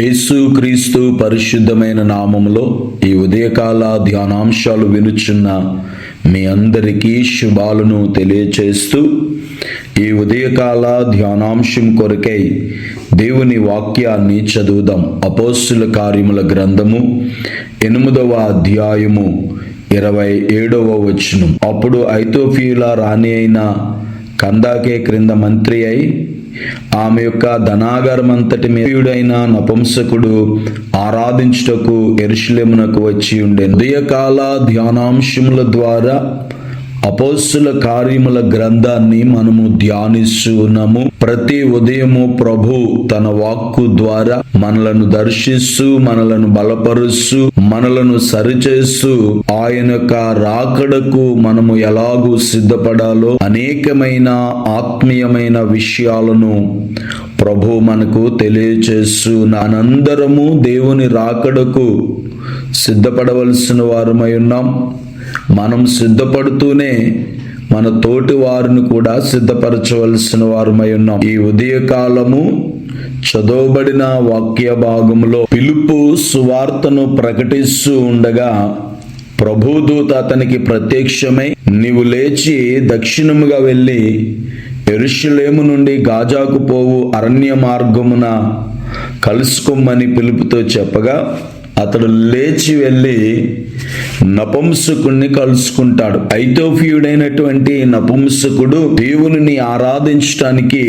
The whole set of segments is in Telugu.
యేసుక్రీస్తు పరిశుద్ధమైన నామములో ఈ ఉదయకాల ధ్యానాంశాలు వినుచున్న మీ అందరికీ శుభాలను తెలియచేస్తూ ఈ ఉదయకాల ధ్యానాంశం కొరకై దేవుని వాక్యాన్ని చదువుదాం. అపోస్తుల కార్యముల గ్రంథము ఎనిమిదవ అధ్యాయము ఇరవై ఏడవ వచనం. అప్పుడు ఐతోఫియుల రాణి అయిన కందాకే క్రింద మంత్రి అయి ఆమె యొక్క ధనాగారమంతటి మీయుడైన నపుంసకుడు ఆరాధించుటకు ఎరుషులేమునకు వచ్చి ఉండే ఉదయకాల ధ్యానాంశముల ద్వారా అపోస్తుల కార్యముల గ్రంథాన్ని మనము ధ్యానిస్తున్నాము. ప్రతి ఉదయము ప్రభు తన వాక్కు ద్వారా మనలను దర్శిస్తూ మనలను బలపరుస్తూ మనలను సరిచేస్తూ ఆయన యొక్క రాకడకు మనము ఎలాగూ సిద్ధపడాలో అనేకమైన ఆత్మీయమైన విషయాలను ప్రభు మనకు తెలియచేస్తూ అనందరము దేవుని రాకడకు సిద్ధపడవలసిన వారమై ఉన్నాం. మనం సిద్ధపడుతూనే మన తోటి వారిని కూడా సిద్ధపరచవలసిన వారమై ఉన్నాం. ఈ ఉదయకాలము చదవబడిన వాక్య భాగంలో పిలుపు సువార్తను ప్రకటిస్తూ ఉండగా ప్రభుదూత అతనికి ప్రత్యక్షమై నీవు లేచి దక్షిణముగా వెళ్ళి ఎరుషులేము నుండి గాజాకు పోవు అరణ్య మార్గమున కలుసుకోమని పిలుపుతో చెప్పగా అతడు లేచి వెళ్ళి నపుంసకుణ్ణి కలుసుకుంటాడు. ఐతోఫియుడైనటువంటి నపుంసకుడు దేవునిని ఆరాధించటానికి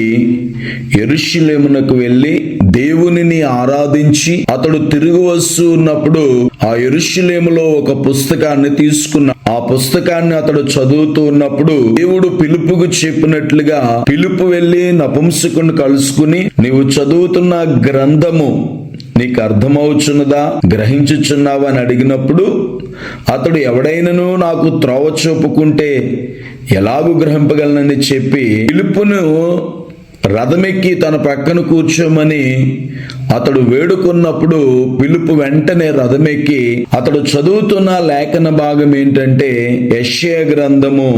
ఎరుషులేమునకు వెళ్ళి దేవునిని ఆరాధించి అతడు తిరిగి వస్తూ ఉన్నప్పుడు ఆ ఎరుషులేములో ఒక పుస్తకాన్ని తీసుకున్న ఆ పుస్తకాన్ని అతడు చదువుతూ ఉన్నప్పుడు దేవుడు పిలుపుకు చెప్పినట్లుగా పిలుపు వెళ్ళి నపుంసకుని కలుసుకుని నీవు చదువుతున్న గ్రంథము నీకు అర్థమవుచున్నదా గ్రహించుచున్నావా అని అడిగినప్పుడు అతడు ఎవడైనను నాకు త్రోవ చూపుకుంటే ఎలాగూ గ్రహింపగలనని చెప్పి పిలుపును రథమెక్కి తన పక్కన కూర్చోమని అతడు వేడుకున్నప్పుడు పిలుపు వెంటనే రథమెక్కి అతడు చదువుతున్న లేఖన భాగం ఏంటంటే యశ్య గ్రంథము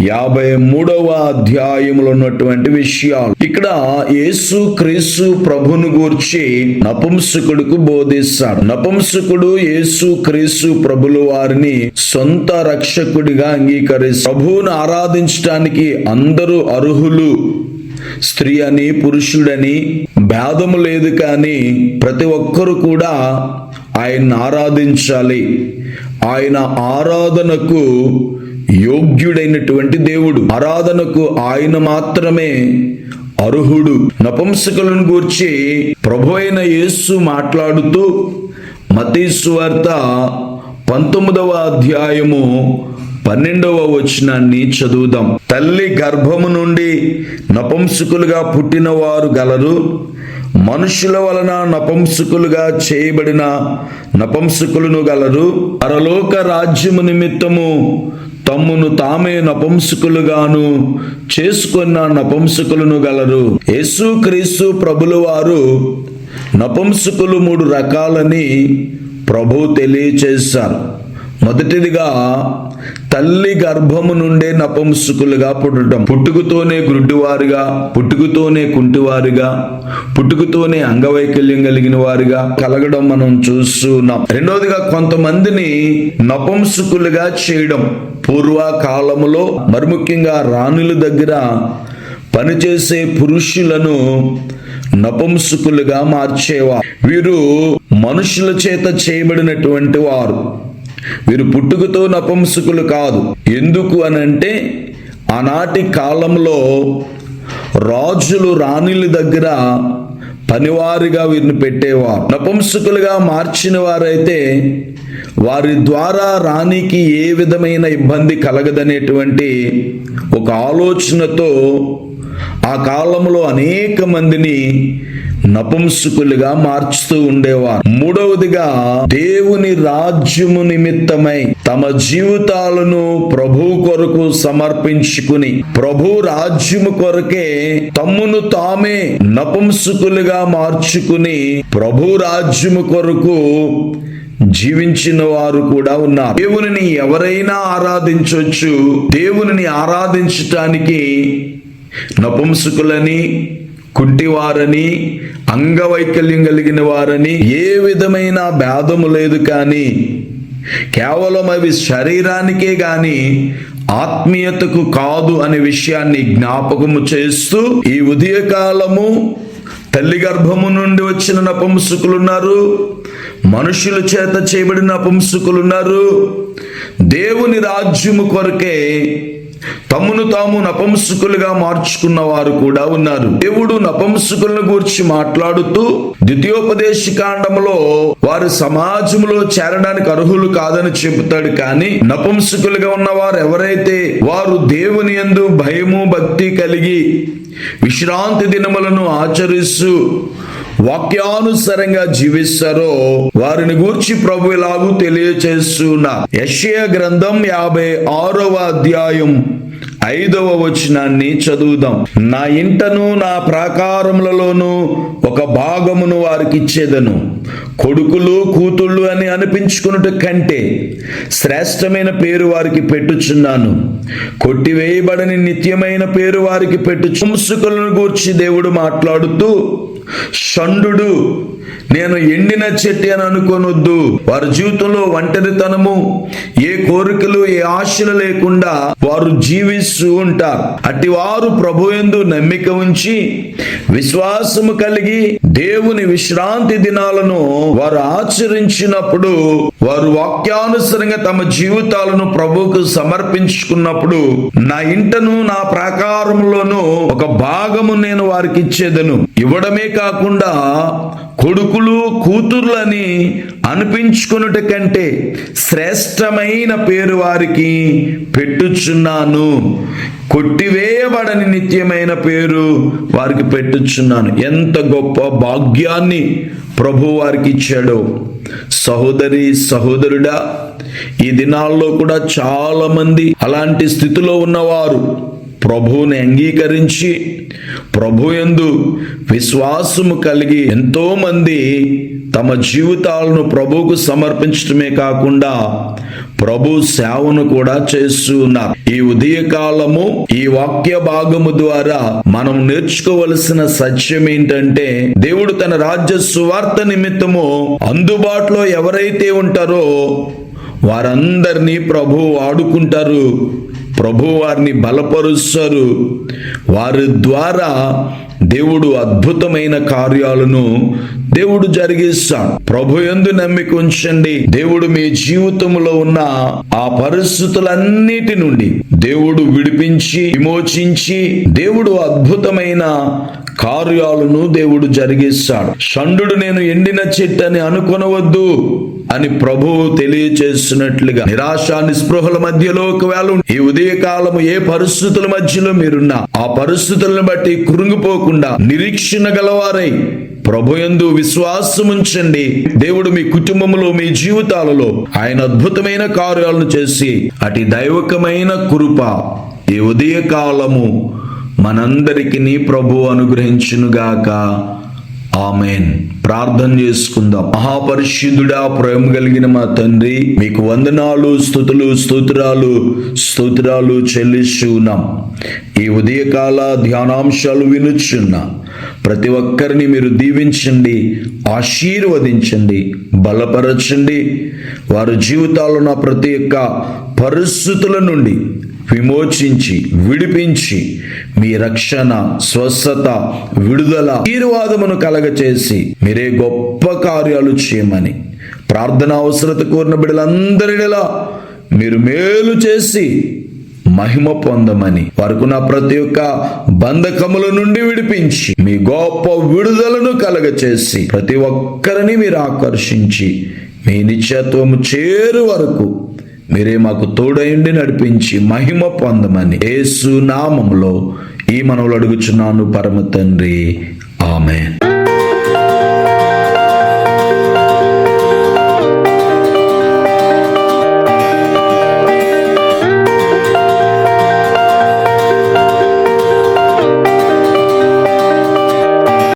యాభై మూడవ అధ్యాయములో ఉన్నటువంటి విషయాలు. ఇక్కడ యేసు క్రీస్తు ప్రభును గూర్చి నపుంసకుడుకు బోధిస్తాడు. నపుంసకుడు యేసు క్రీస్తు ప్రభుల వారిని సొంత రక్షకుడిగా అంగీకరిస్తాడు. ప్రభువును ఆరాధించడానికి అందరూ అర్హులు. స్త్రీ అని పురుషుడని భేదము లేదు కానీ ప్రతి ఒక్కరు కూడా ఆయన్ని ఆరాధించాలి. ఆయన ఆరాధనకు యోగ్యుడైనటువంటి దేవుడు. ఆరాధనకు ఆయన మాత్రమే అర్హుడు. నపంసకులను గూర్చి ప్రభు అయిన యేసు మాట్లాడుతూ మతీసు వార్త పంతొమ్మిదవ అధ్యాయము పన్నెండవ వచనాన్ని చదువుదాం. తల్లి గర్భము నుండి నపంసుకులుగా పుట్టిన వారు గలరు. మనుషుల వలన నపంసుకులుగా చేయబడిన నపంసుకులను గలరు. పరలోక రాజ్యము నిమిత్తము తమ్మును తామే నపంసకులుగాను చేసుకున్న నపంసకులను గలరు. యేసు క్రీస్తు ప్రభుల వారు నపంసకులు మూడు రకాలని ప్రభు తెలియచేశారు. మొదటిదిగా తల్లి గర్భము నుండే నపంసుకులుగా పుట్టడం. పుట్టుకతోనే గుడ్డివారుగా పుట్టుకతోనే కుంటివారుగా పుట్టుకతోనే అంగవైకల్యం కలిగిన వారుగా కలగడం మనం చూస్తున్నాం. రెండవదిగా కొంతమందిని నపంసుకులుగా చేయడం. పూర్వకాలములో మరి ముఖ్యంగా రాణుల దగ్గర పనిచేసే పురుషులను నపంసుకులుగా మార్చేవారు. వీరు మనుషుల చేత చేయబడినటువంటి వారు. వీరు పుట్టుకతో నపంసుకులు కాదు. ఎందుకు అనంటే ఆనాటి కాలంలో రాజులు రాణుల దగ్గర పనివారుగా వీరిని పెట్టేవారు. నపంసకులుగా మార్చిన వారైతే వారి ద్వారా రాణికి ఏ విధమైన ఇబ్బంది కలగదనేటువంటి ఒక ఆలోచనతో ఆ కాలంలో అనేక మందిని నపుంసుకులుగా మార్చుతూ ఉండేవారు. మూడవదిగా దేవుని రాజ్యము నిమిత్తమై తమ జీవితాలను ప్రభు కొరకు సమర్పించుకుని ప్రభు రాజ్యము కొరకే తమ్మును తామే నపుంసుకులుగా మార్చుకుని ప్రభు రాజ్యము కొరకు జీవించిన వారు కూడా ఉన్నారు. దేవునిని ఎవరైనా ఆరాధించవచ్చు దేవునిని ఆరాధించటానికి నపుంసుకులని కుంటివారని అంగవైకల్యం కలిగిన వారని ఏ విధమైన భేదము లేదు కానీ కేవలం అవి శరీరానికే కానీ ఆత్మీయతకు కాదు అనే విషయాన్ని జ్ఞాపకము చేస్తూ ఈ ఉదయకాలము తల్లి గర్భము నుండి వచ్చిన నపుంసుకులున్నారు మనుషుల చేత చేయబడిన నపుంసకులున్నారు. దేవుని రాజ్యము కొరకే తమను తాము నపంసుకులుగా మార్చుకున్న వారు కూడా ఉన్నారు. దేవుడు నపంసుకులను గురించి మాట్లాడుతూ ద్వితీయోపదేశ కాండములో వారు సమాజంలో చేరడానికి అర్హులు కాదని చెబుతాడు కానీ నపంసుకులుగా ఉన్న వారు ఎవరైతే వారు దేవుని యందు భయము భక్తి కలిగి విశ్రాంతి దినములను ఆచరిస్తూ వాక్యానుసారంగా జీవిస్తారో వారిని గూర్చి ప్రభు ఇలాగూ తెలియచేస్తున్న యెషయ గ్రంథం యాభై ఆరవ అధ్యాయం ఐదవ వచనాన్ని చదువుదాం. నా ఇంటను నా ప్రాకారములలోను ఒక భాగమును వారికి ఇచ్చేదను కొడుకులు కూతుళ్ళు అని అనిపించుకున్నట కంటే శ్రేష్టమైన పేరు వారికి పెట్టుచున్నాను. కొట్టివేయబడని నిత్యమైన పేరు వారికి పెట్టు చుంసుకులను గూర్చి దేవుడు మాట్లాడుతూ షండు నేను ఎండిన చెట్టు అని అనుకోనొద్దు. వారి జీవితంలో ఒంటరితనము ఏ కోరికలు ఏ ఆశలు లేకుండా వారు జీవిస్తూ ఉంటారు. అట్టి వారు ప్రభు ఎందు నమ్మిక ఉంచి విశ్వాసము కలిగి దేవుని విశ్రాంతి దినాలను వారు ఆచరించినప్పుడు వారు వాక్యానుసరంగా తమ జీవితాలను ప్రభుకు సమర్పించుకున్నప్పుడు నా ఇంటను నా ప్రాకారంలోను ఒక భాగము నేను వారికి ఇచ్చేదను. ఇవ్వడమే కాకుండా కొడుకులు కూతుర్లని అనిపించుకున్నట కంటే శ్రేష్టమైన పేరు వారికి పెట్టుచున్నాను. కొట్టివేయబడని నిత్యమైన పేరు వారికి పెట్టుచున్నాను. ఎంత గొప్ప భాగ్యాన్ని ప్రభు వారికి ఇచ్చాడో. సహోదరి సహోదరుడా ఈ దినాల్లో కూడా చాలామంది అలాంటి స్థితిలో ఉన్నవారు ప్రభువుని అంగీకరించి ప్రభు ఎందు విశ్వాసము కలిగి ఎంతోమంది తమ జీవితాలను ప్రభువుకు సమర్పించడమే కాకుండా ప్రభు సేవను కూడా చేస్తూ ఉన్నారు. ఈ ఉదయకాలము ఈ వాక్య భాగము ద్వారా మనం నేర్చుకోవలసిన సత్యం ఏంటంటే దేవుడు తన రాజ్య సువార్త నిమిత్తము అందుబాటులో ఎవరైతే ఉంటారో వారందరినీ ప్రభు వాడుకుంటారు. ప్రభువారిని బలపరుస్తారు. వారి ద్వారా దేవుడు అద్భుతమైన కార్యాలను దేవుడు జరిగిస్తాడు ప్రభు ఎందు నమ్మిక ఉంచండి. దేవుడు మీ జీవితంలో ఉన్న ఆ పరిస్థితులన్నిటి నుండి దేవుడు విడిపించి విమోచించి దేవుడు అద్భుతమైన కార్యాలను దేవుడు జరిగిస్తాడు. షండు నేను ఎండిన చెట్టని అనుకొనవద్దు అని ప్రభువు తెలియచేస్తున్నట్లుగా నిరాశ నిస్పృహల మధ్యలో ఒకవేళ ఈ ఉదయకాలము ఏ పరిస్థితుల మధ్యలో మీరున్నా ఆ పరిస్థితులను బట్టి కృంగిపోకుండా నిరీక్షణ గలవారై ప్రభు విశ్వాసముంచండి. విశ్వాసం ఉంచండి దేవుడు మీ కుటుంబంలో మీ జీవితాలలో ఆయన అద్భుతమైన కార్యాలను చేసి అటు దైవకమైన కృప ఈ ఉదయకాలము మనందరికి నీ ప్రభు అనుగ్రహించునుగాక. ఆమెన్. ప్రార్థన చేసుకుందాం. మహాపరిశుద్ధుడా ప్రేమ కలిగిన మా తండ్రి మీకు వందనాలు స్థుతులు స్తోత్రాలు స్తోత్రాలు చెల్లిస్తున్నాం. ఈ ఉదయకాల ధ్యానాంశాలు వినుచున్నా ప్రతి ఒక్కరిని మీరు దీవించండి ఆశీర్వదించండి బలపరచండి. వారి జీవితాల్లో నా ప్రతి ఒక్క పరిస్థితుల నుండి విమోచించి విడిపించి మీ రక్షణ స్వస్థత విడుదల ఆశీర్వాదమును కలగచేసి మీరే గొప్ప కార్యాలు చేయమని ప్రార్థన అవసరత కోరిన బిడ్డలందరిలా మీరు మేలు చేసి మహిమ పొందమని వరకున్న ప్రతి ఒక్క బంధకముల నుండి విడిపించి మీ గొప్ప విడుదలను కలగచేసి ప్రతి ఒక్కరిని మీరు ఆకర్షించి మీ నిత్యత్వము చేరు వరకు మీరే మాకు తోడయుండి నడిపించి మహిమ పొందమని యేసు నామంలో ఈ మనవులు అడుగుచున్నాను పరమ తండ్రి. ఆమె